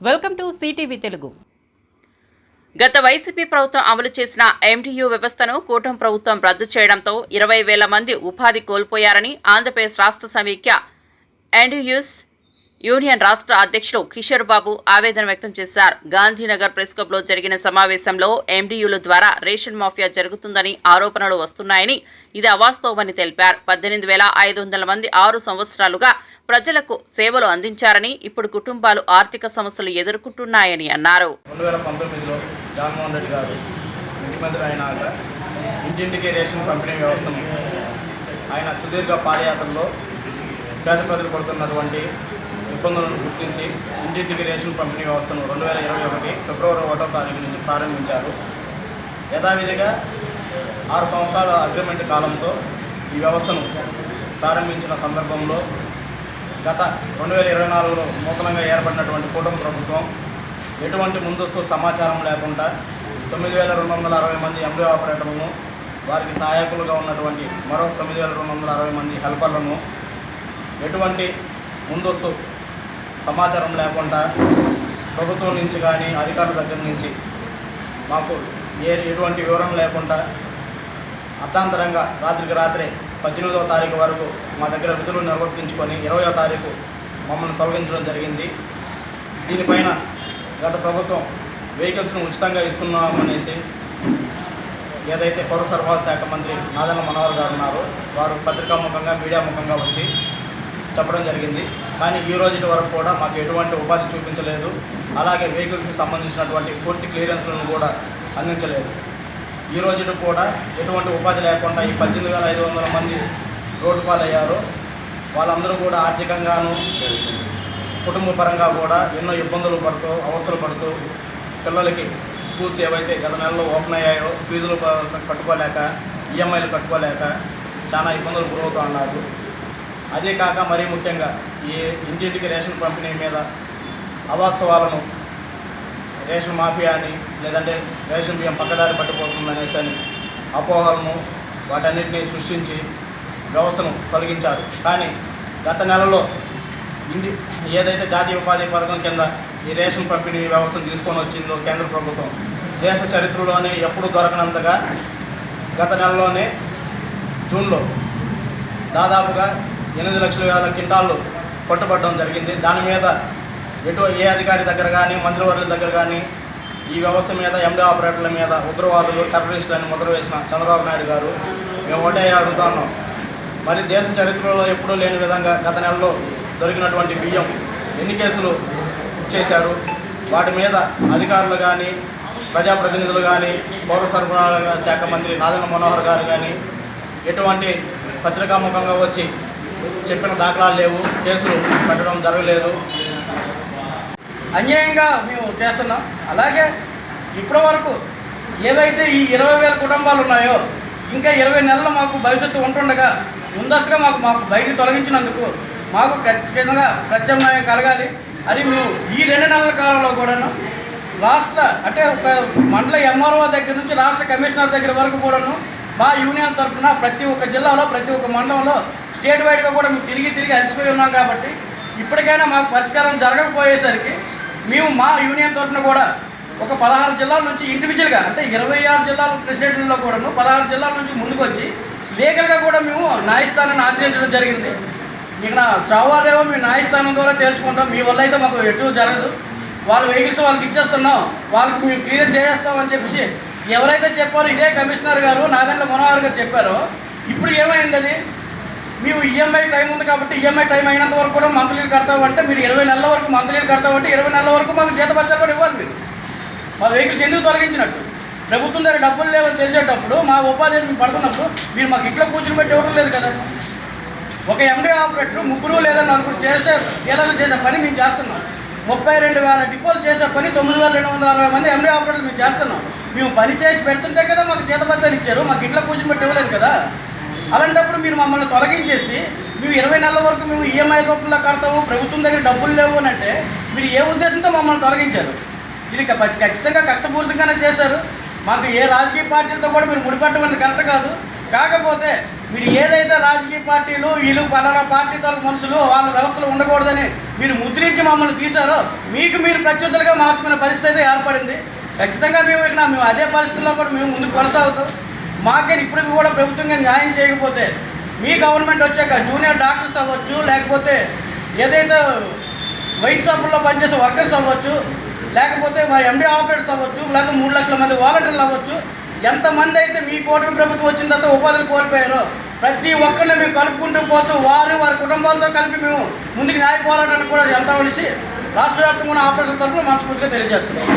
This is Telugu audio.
Welcome to CTV Telugu. గత వైసీపీ ప్రభుత్వం అమలు చేసిన ఎండియు వ్యవస్థను కూటమి ప్రభుత్వం రద్దు చేయడంతో ఇరవై వేల మంది ఉపాధి కోల్పోయారని ఆంధ్రప్రదేశ్ రాష్ట్ర సమీక్ష ఎండియూస్ యూనియన్ రాష్ట్ర అధ్యక్షులు కిషోర్ బాబు ఆవేదన వ్యక్తం చేశారు. గాంధీనగర్ ప్రెస్ క్లబ్లో జరిగిన సమావేశంలో ఎండియూల ద్వారా రేషన్ మాఫియా జరుగుతుందని ఆరోపణలు వస్తున్నాయని ఇది అవాస్తవమని తెలిపారు. పద్దెనిమిది వేల ఐదు వందల మంది ఆరు సంవత్సరాలుగా ప్రజలకు సేవలు అందించారని ఇప్పుడు కుటుంబాలు ఆర్థిక సమస్యలు ఎదుర్కొంటున్నాయని అన్నారు. రెండు వేల పంతొమ్మిదిలో జగన్మోహన్ రెడ్డి గారు ముఖ్యమంత్రి అయినాక ఇంటింటికి రేషన్ పంపిణీ వ్యవస్థను ఆయన సుదీర్ఘ పాదయాత్రలో పేద ప్రజలు పడుతున్నటువంటి ఇబ్బందులను గుర్తించి ఇంటింటికి రేషన్ పంపిణీ వ్యవస్థను రెండు వేల ఇరవై ఒకటి ఫిబ్రవరి ఒకటో తారీఖు నుంచి ప్రారంభించారు. యథావిధిగా ఆరు సంవత్సరాల అగ్రిమెంట్ కాలంతో ఈ వ్యవస్థను ప్రారంభించిన సందర్భంలో గత రెండు వేల ఇరవై నాలుగులో నూతనంగా ఏర్పడినటువంటి కూటమి ప్రభుత్వం ఎటువంటి ముందస్తు సమాచారం లేకుండా తొమ్మిది వేల రెండు వందల అరవై మంది ఎండిఓ ఆపరేటర్లను వారికి సహాయకులుగా ఉన్నటువంటి మరో తొమ్మిది వేల రెండు వందల అరవై మంది హెల్పర్లను ఎటువంటి ముందస్తు సమాచారం లేకుండా ప్రభుత్వం నుంచి కానీ అధికారుల దగ్గర నుంచి మాకు ఏ ఎటువంటి వివరం లేకుండా అర్థాంతరంగా రాత్రికి రాత్రే పద్దెనిమిదవ తారీఖు వరకు మా దగ్గర విధులు నిర్వర్తించుకొని ఇరవయో తారీఖు మమ్మల్ని తొలగించడం జరిగింది. దీనిపైన గత ప్రభుత్వం వెహికల్స్ను ఉచితంగా ఇస్తున్నామనేసి ఏదైతే పౌర సరఫరా శాఖ మంత్రి నాదన్న మనోహర్ గారు ఉన్నారో వారు పత్రికాముఖంగా మీడియా ముఖంగా వచ్చి చెప్పడం జరిగింది. కానీ ఈ రోజు వరకు కూడా మాకు ఎటువంటి ఉపాధి చూపించలేదు. అలాగే వెహికల్స్కి సంబంధించినటువంటి పూర్తి క్లియరెన్స్లను కూడా అందించలేదు. ఈ రోజున కూడా ఎటువంటి ఉపాధి లేకుండా ఈ పద్దెనిమిది వేల ఐదు వందల మంది రోడ్డు పాలయ్యారు. వాళ్ళందరూ కూడా ఆర్థికంగాను కుటుంబ పరంగా కూడా ఎన్నో ఇబ్బందులు పడుతూ అవసరం పడుతూ పిల్లలకి స్కూల్స్ ఏవైతే గత నెలలో ఓపెన్ అయ్యాయో ఫీజులు కట్టుకోలేక ఈఎంఐలు కట్టుకోలేక చాలా ఇబ్బందులు గురవుతూ ఉన్నారు. అదే కాక మరీ ముఖ్యంగా ఈ ఇంటింటికి రేషన్ పంపిణీ మీద అవాస్తవాలను రేషన్ మాఫియా అని లేదంటే రేషన్ బియ్యం పక్కదారి పట్టిపోతుంది అనేసి అని అపోహలను వాటన్నిటిని సృష్టించి వ్యవస్థను తొలగించారు. కానీ గత నెలలో ఇండి ఏదైతే జాతీయ ఉపాధి పథకం కింద ఈ రేషన్ పంపిణీ వ్యవస్థను తీసుకొని వచ్చిందో కేంద్ర ప్రభుత్వం దేశ చరిత్రలోనే ఎప్పుడు దొరకనంతగా గత నెలలోనే జూన్లో దాదాపుగా ఎనిమిది లక్షల వేల క్వింటాళ్ళు పట్టుబడడం జరిగింది. దాని మీద ఎటు ఏ అధికారి దగ్గర కానీ మంత్రివర్యుల దగ్గర కానీ ఈ వ్యవస్థ మీద ఎండి ఆపరేటర్ల మీద ఉగ్రవాదులు టెర్రరిస్టులని మొదలు ముద్ర వేసిన చంద్రబాబు నాయుడు గారు మేము ఒకటే అడుగుతున్నాం మరి దేశ చరిత్రలో ఎప్పుడూ లేని విధంగా గత నెలలో దొరికినటువంటి బియ్యం ఎన్ని కేసులు చేశారు? వాటి మీద అధికారులు కానీ ప్రజాప్రతినిధులు కానీ పౌర సరఫరాల శాఖ మంత్రి నాదన మనోహర్ గారు కానీ ఎటువంటి పత్రికాముఖంగా వచ్చి చెప్పిన దాఖలాలు లేవు కేసులు పెట్టడం జరగలేదు. అన్యాయంగా మేము చేస్తున్నాం. అలాగే ఇప్పటి వరకు ఏవైతే ఈ ఇరవై వేల కుటుంబాలు ఉన్నాయో ఇంకా ఇరవై నెలలు మాకు భవిష్యత్తు ఉంటుండగా ముందస్తుగా మాకు మాకు బయట తొలగించినందుకు మాకు ఖచ్చితంగా ప్రత్యామ్నాయం కలగాలి. అది మేము ఈ రెండు నెలల కాలంలో కూడాను రాష్ట్ర అంటే ఒక మండల ఎంఆర్ఓ దగ్గర నుంచి రాష్ట్ర కమిషనర్ దగ్గర వరకు కూడాను మా యూనియన్ తరఫున ప్రతి ఒక్క జిల్లాలో ప్రతి ఒక్క మండలంలో స్టేట్ వైడ్గా కూడా మేము తిరిగి తిరిగి అలసిపోయి ఉన్నాం కాబట్టి ఇప్పటికైనా మాకు పరిష్కారం జరగకపోయేసరికి మేము మా యూనియన్ తరఫున కూడా ఒక పదహారు జిల్లాల నుంచి ఇండివిజువల్గా అంటే ఇరవై ఆరు జిల్లాల ప్రెసిడెంట్లలో కూడాను పదహారు జిల్లాల నుంచి ముందుకు వచ్చి లీగల్గా కూడా మేము న్యాయస్థానాన్ని ఆశ్రయించడం జరిగింది. ఇక్కడ చావారేమో మీ న్యాయస్థానం ద్వారా తేల్చుకుంటాం. మీ వల్ల అయితే మాకు ఎటు జరగదు. వాళ్ళ వెహికల్స్ వాళ్ళకి ఇచ్చేస్తున్నాం. వాళ్ళకి మేము క్లియర్ చేసేస్తాం అని చెప్పేసి ఎవరైతే చెప్పారో ఇదే కమిషనర్ గారు నాదెండ్ల మనోహర్ గారు చెప్పారో ఇప్పుడు ఏమైంది అది? మేము ఈఎంఐ టైం ఉంది కాబట్టి ఈఎంఐ టైం అయినంత వరకు కూడా మంత్లీలు కడతామంటే మీరు ఇరవై నెలల వరకు మంత్లీలు కడతామంటే ఇరవై నెలల వరకు మాకు జీతపత్యాలు కూడా ఇవ్వాలి మీరు. మా వెహికల్స్ ఎందుకు తొలగించినట్టు? ప్రభుత్వం దగ్గర డబ్బులు లేవని తెలిసేటప్పుడు మా ఉపాధి మేము పడుతున్నప్పుడు మీరు మాకు ఇంట్లో కూర్చుని పెట్టి ఇవ్వడం లేదు కదా. ఒక ఎండి ఆపరేటర్ ముగ్గురు లేదా నలుగురు చేసే ఏదైనా చేసే పని మేము చేస్తున్నాం. ముప్పై రెండు వేల డిపోలు చేసే పని తొమ్మిది వేల రెండు వందల అరవై మంది ఎండి ఆపరేటర్లు మేము చేస్తున్నాం. మేము పని చేసి పెడుతుంటే కదా మాకు జీతబద్దాలు ఇచ్చారు. మాకు ఇంట్లో కూర్చుని పెట్టి ఇవ్వలేదు కదా. అలాంటప్పుడు మీరు మమ్మల్ని తొలగించేసి మేము ఇరవై నెలల వరకు మేము ఈఎంఐ రూపంలో కడతాము ప్రభుత్వం దగ్గర డబ్బులు లేవు అని అంటే మీరు ఏ ఉద్దేశంతో మమ్మల్ని తొలగించారు? ఇది ఖచ్చితంగా కక్షపూరితంగానే చేశారు. మాకు ఏ రాజకీయ పార్టీలతో కూడా మీరు ముడిపెట్టమని కరెక్ట్ కాదు. కాకపోతే మీరు ఏదైతే రాజకీయ పార్టీలు వీళ్ళు పలానా పార్టీ తరపు మనుషులు వాళ్ళ వ్యవస్థలు ఉండకూడదని మీరు ముద్రించి మమ్మల్ని తీశారో మీకు మీరు ప్రత్యుత్తలుగా మార్చుకునే పరిస్థితి అయితే ఏర్పడింది. ఖచ్చితంగా మేము ఇక్కడ మేము అదే పరిస్థితుల్లో కూడా మేము ముందుకు కొనసాగుతాం. మాకే ఇప్పటికి కూడా ప్రభుత్వంగా న్యాయం చేయకపోతే మీ గవర్నమెంట్ వచ్చాక జూనియర్ డాక్టర్స్ అవ్వచ్చు లేకపోతే ఏదైతే వైట్ షాపుల్లో పనిచేసే వర్కర్స్ అవ్వచ్చు లేకపోతే మరి ఎండి ఆపరేటర్స్ అవ్వచ్చు లేకపోతే మూడు లక్షల మంది వాలంటీర్లు అవ్వచ్చు ఎంతమంది అయితే మీ కూటమి ప్రభుత్వం వచ్చిన తర్వాత ఉపాధులు కోల్పోయారో ప్రతి ఒక్కరిని మేము కలుపుకుంటూ పోతూ వారు వారి కుటుంబాలతో కలిపి మేము ముందుకు న్యాయ పోరాటానికి కూడా వెళ్తామనేసి రాష్ట్ర వ్యాప్తంగా ఉన్న ఆపరేటర్ల తరఫున మనస్ఫూర్తిగా తెలియజేస్తున్నాం.